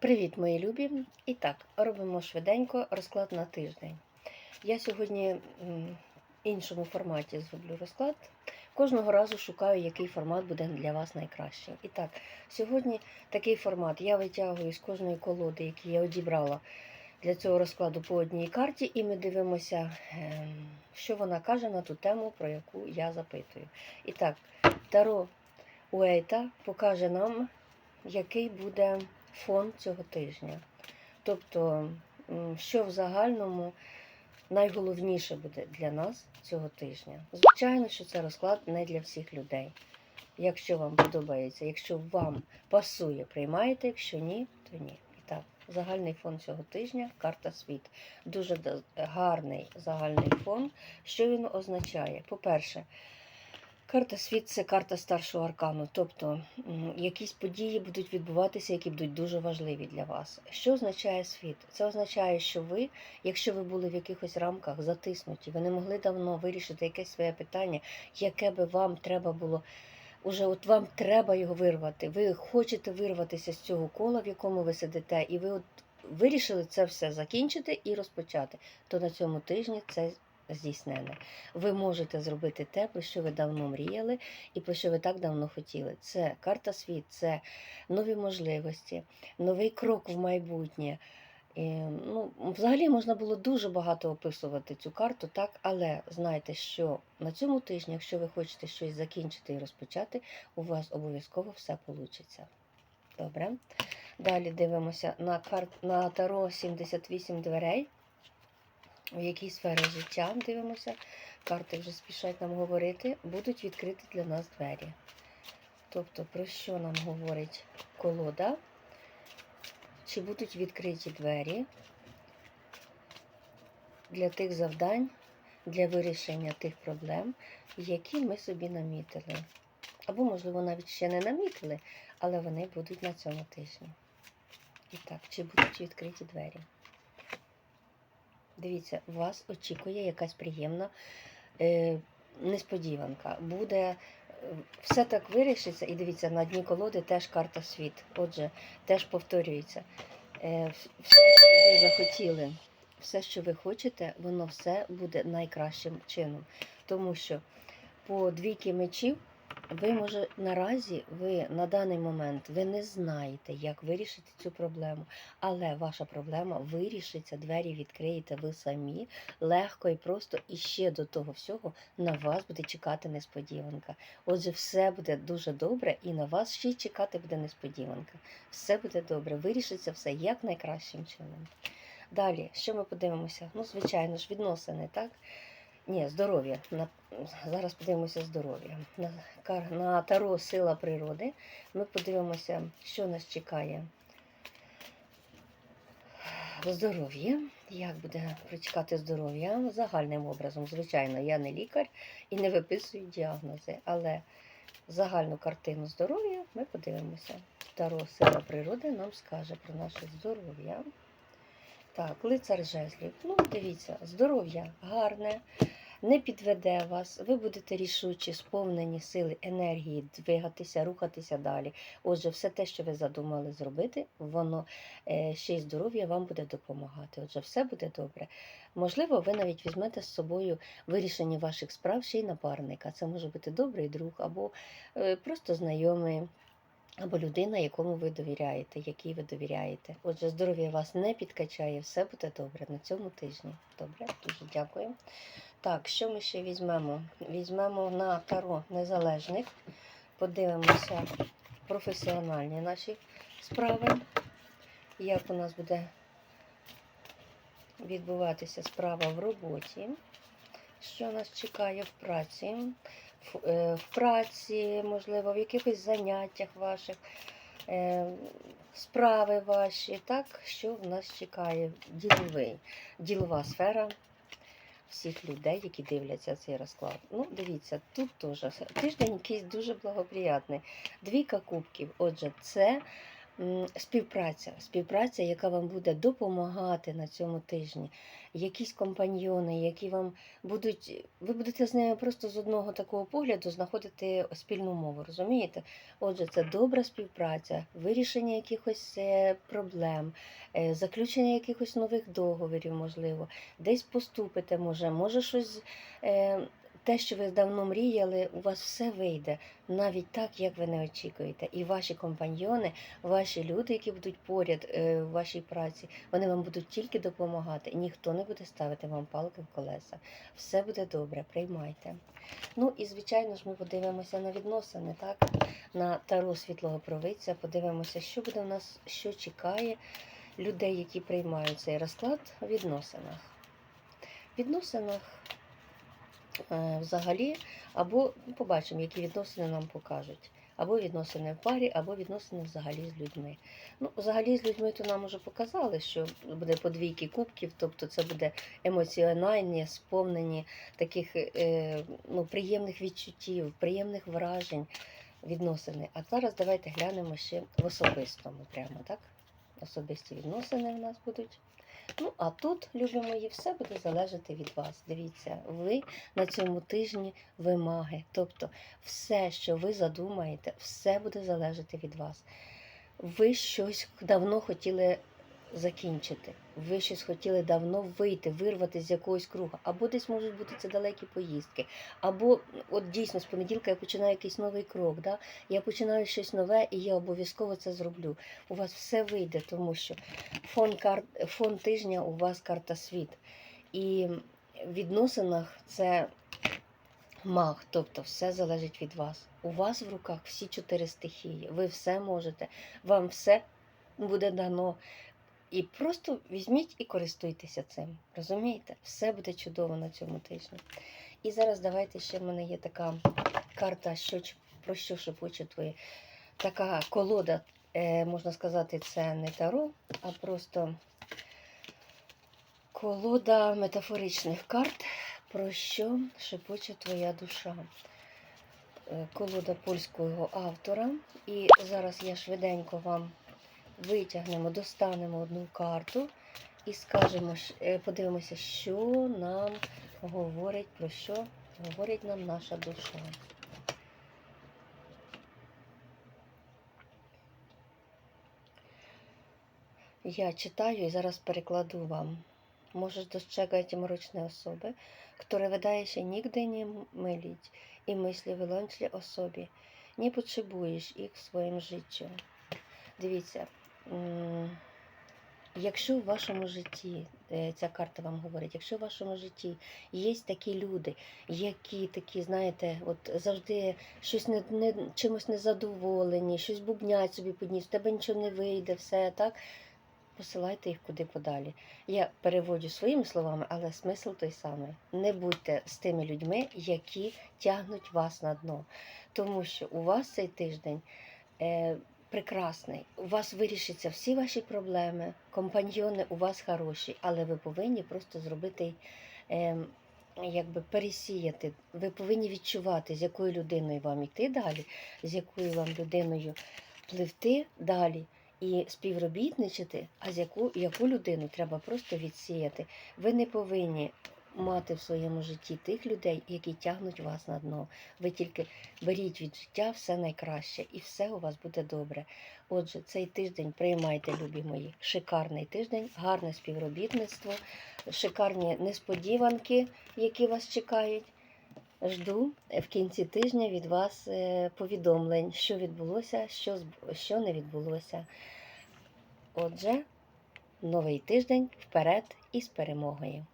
Привіт, мої любі! І так, робимо швиденько розклад на тиждень. Я сьогодні в іншому форматі зроблю розклад. Кожного разу шукаю, який формат буде для вас найкращий. І так, сьогодні такий формат. Я витягую з кожної колоди, які я одібрала для цього розкладу по одній карті, і ми дивимося, ем, що вона каже на ту тему, про яку я запитую. І так, Таро Уейта покаже нам, який буде фон цього тижня. Тобто, що в загальному найголовніше буде для нас цього тижня. Звичайно, що це розклад не для всіх людей. Якщо вам подобається, якщо вам пасує, приймаєте, якщо ні, то ні. І так, загальний фон цього тижня карта світ. Дуже гарний загальний фон. Що він означає? По-перше, Карта світ це карта старшого аркану, тобто якісь події будуть відбуватися, які будуть дуже важливі для вас. Що означає світ? Це означає, що ви, якщо ви були в якихось рамках затиснуті, ви не могли давно вирішити якесь своє питання, яке би вам треба було. Уже от вам треба його вирвати. Ви хочете вирватися з цього кола, в якому ви сидите, і ви от вирішили це все закінчити і розпочати. То на цьому тижні це здійснене. Ви можете зробити те, про що ви давно мріяли, і про що ви так давно хотіли. Це карта світ, це нові можливості, новий крок в майбутнє. І, ну, взагалі можна було дуже багато описувати цю карту, так, але знайте, що на цьому тижні, якщо ви хочете щось закінчити і розпочати, у вас обов'язково все вийде. Добре. Далі дивимося на карт на таро 78 дверей. В якій сфері життя дивимося, карти вже спішать нам говорити, будуть відкриті для нас двері. Тобто, про що нам говорить колода? Чи будуть відкриті двері для тих завдань, для вирішення тих проблем, які ми собі намітили? Або, можливо, навіть ще не намітили, але вони будуть на цьому тижні. І так, чи будуть відкриті двері? Дивіться, вас очікує якась приємна е, несподіванка. Буде е, все так вирішиться, і дивіться, на дні колоди теж карта світ. Отже, теж повторюється. Е, все, що ви захотіли, все, що ви хочете, воно все буде найкращим чином. Тому що по двійки мечів ви може наразі, ви на даний момент ви не знаєте, як вирішити цю проблему. Але ваша проблема вирішиться, двері відкриєте ви самі легко і просто. І ще до того всього на вас буде чекати несподіванка. Отже, все буде дуже добре, і на вас ще чекати буде несподіванка. Все буде добре, вирішиться все як найкращим чином. Далі, що ми подивимося? Ну, звичайно ж, відносини, так? Ні, здоров'я. Зараз подивимося здоров'я. На таро сила природи. Ми подивимося, що нас чекає здоров'я. Як буде прочекати здоров'я? Загальним образом, звичайно, я не лікар і не виписую діагнози, але загальну картину здоров'я ми подивимося. Таро сила природи нам скаже про наше здоров'я. Так, лицар жезлів. Ну, дивіться, здоров'я гарне, не підведе вас, ви будете рішучі, сповнені сили, енергії, двигатися, рухатися далі. Отже, все те, що ви задумали зробити, воно е, ще й здоров'я вам буде допомагати. Отже, все буде добре. Можливо, ви навіть візьмете з собою вирішення ваших справ ще й напарника. Це може бути добрий друг або е, просто знайомий. Або людина, якому ви довіряєте, якій ви довіряєте. Отже, здоров'я вас не підкачає, все буде добре на цьому тижні. Добре, дуже дякую. Так, що ми ще візьмемо? Візьмемо на таро незалежних, подивимося професіональні наші справи, як у нас буде відбуватися справа в роботі, що нас чекає в праці, в, е, праці, можливо, в якихось заняттях ваших, е, справи ваші, так, що в нас чекає діловий, ділова сфера всіх людей, які дивляться цей розклад. Ну, дивіться, тут теж тиждень якийсь дуже благоприятний. Двійка кубків. Отже, це співпраця, співпраця, яка вам буде допомагати на цьому тижні. Якісь компаньйони, які вам будуть, ви будете з ними просто з одного такого погляду знаходити спільну мову, розумієте? Отже, це добра співпраця, вирішення якихось е, проблем, е, заключення якихось нових договорів, можливо, десь поступите, може, може щось. Те, що ви давно мріяли, у вас все вийде навіть так, як ви не очікуєте. І ваші компаньйони, ваші люди, які будуть поряд е, в вашій праці, вони вам будуть тільки допомагати. Ніхто не буде ставити вам палки в колеса. Все буде добре, приймайте. Ну і звичайно ж, ми подивимося на відносини, так? На таро світлого провидця, подивимося, що буде у нас, що чекає людей, які приймають цей розклад у відносинах. Відносинах взагалі, або ну, побачимо, які відносини нам покажуть. Або відносини в парі, або відносини взагалі з людьми. Ну, взагалі з людьми то нам уже показали, що буде по двійки кубків, тобто це буде емоціональні, сповнені таких е, ну, приємних відчуттів, приємних вражень відносини. А зараз давайте глянемо ще в особистому прямо, так? Особисті відносини в нас будуть. Ну, а тут, любі мої, все буде залежати від вас. Дивіться, ви на цьому тижні вимаги. Тобто, все, що ви задумаєте, все буде залежати від вас. Ви щось давно хотіли закінчити. Ви щось хотіли давно вийти, вирвати з якогось круга. Або десь можуть бути це далекі поїздки. Або от дійсно з понеділка я починаю якийсь новий крок. Да? Я починаю щось нове і я обов'язково це зроблю. У вас все вийде, тому що фон, кар... фон тижня у вас карта світ. І в відносинах це маг, тобто все залежить від вас. У вас в руках всі чотири стихії. Ви все можете, вам все буде дано. І просто візьміть і користуйтеся цим. Розумієте? Все буде чудово на цьому тижні. І зараз давайте ще в мене є така карта, що, про що шепоче твоє. Така колода, е, можна сказати, це не таро, а просто колода метафоричних карт, про що шепоче твоя душа. Е, Колода польського автора. І зараз я швиденько вам витягнемо, достанемо одну карту і скажемо, е, подивимося, що нам говорить, про що говорить нам наша душа. Я читаю и зараз перекладу вам. Możesz dostrzegać mroczne osoby, które wydaje się nigdy nie mylić i myśli wyłącznie o sobie. Nie potrzebujesz ich w swoim. Дивіться, якщо в вашому житті, е, ця карта вам говорить, якщо в вашому житті є такі люди, які такі, знаєте, от завжди щось не, не чимось незадоволені, щось бубнять собі підніс, в тебе нічого не вийде, все так. Посилайте їх куди подалі. Я переводжу своїми словами, але смисл той самий. Не будьте з тими людьми, які тягнуть вас на дно. Тому що у вас цей тиждень е, прекрасний. У вас вирішаться всі ваші проблеми, компаньйони у вас хороші, але ви повинні просто зробити. Е, Якби пересіяти, ви повинні відчувати, з якою людиною вам йти далі, з якою вам людиною пливти далі і співробітничати, а з яку, яку людину треба просто відсіяти. Ви не повинні мати в своєму житті тих людей, які тягнуть вас на дно. Ви тільки беріть від життя все найкраще, і все у вас буде добре. Отже, цей тиждень приймайте, любі мої, шикарний тиждень, гарне співробітництво, шикарні несподіванки, які вас чекають. Жду в кінці тижня від вас е, повідомлень, що відбулося, що, що не відбулося. Отже, новий тиждень вперед і з перемогою.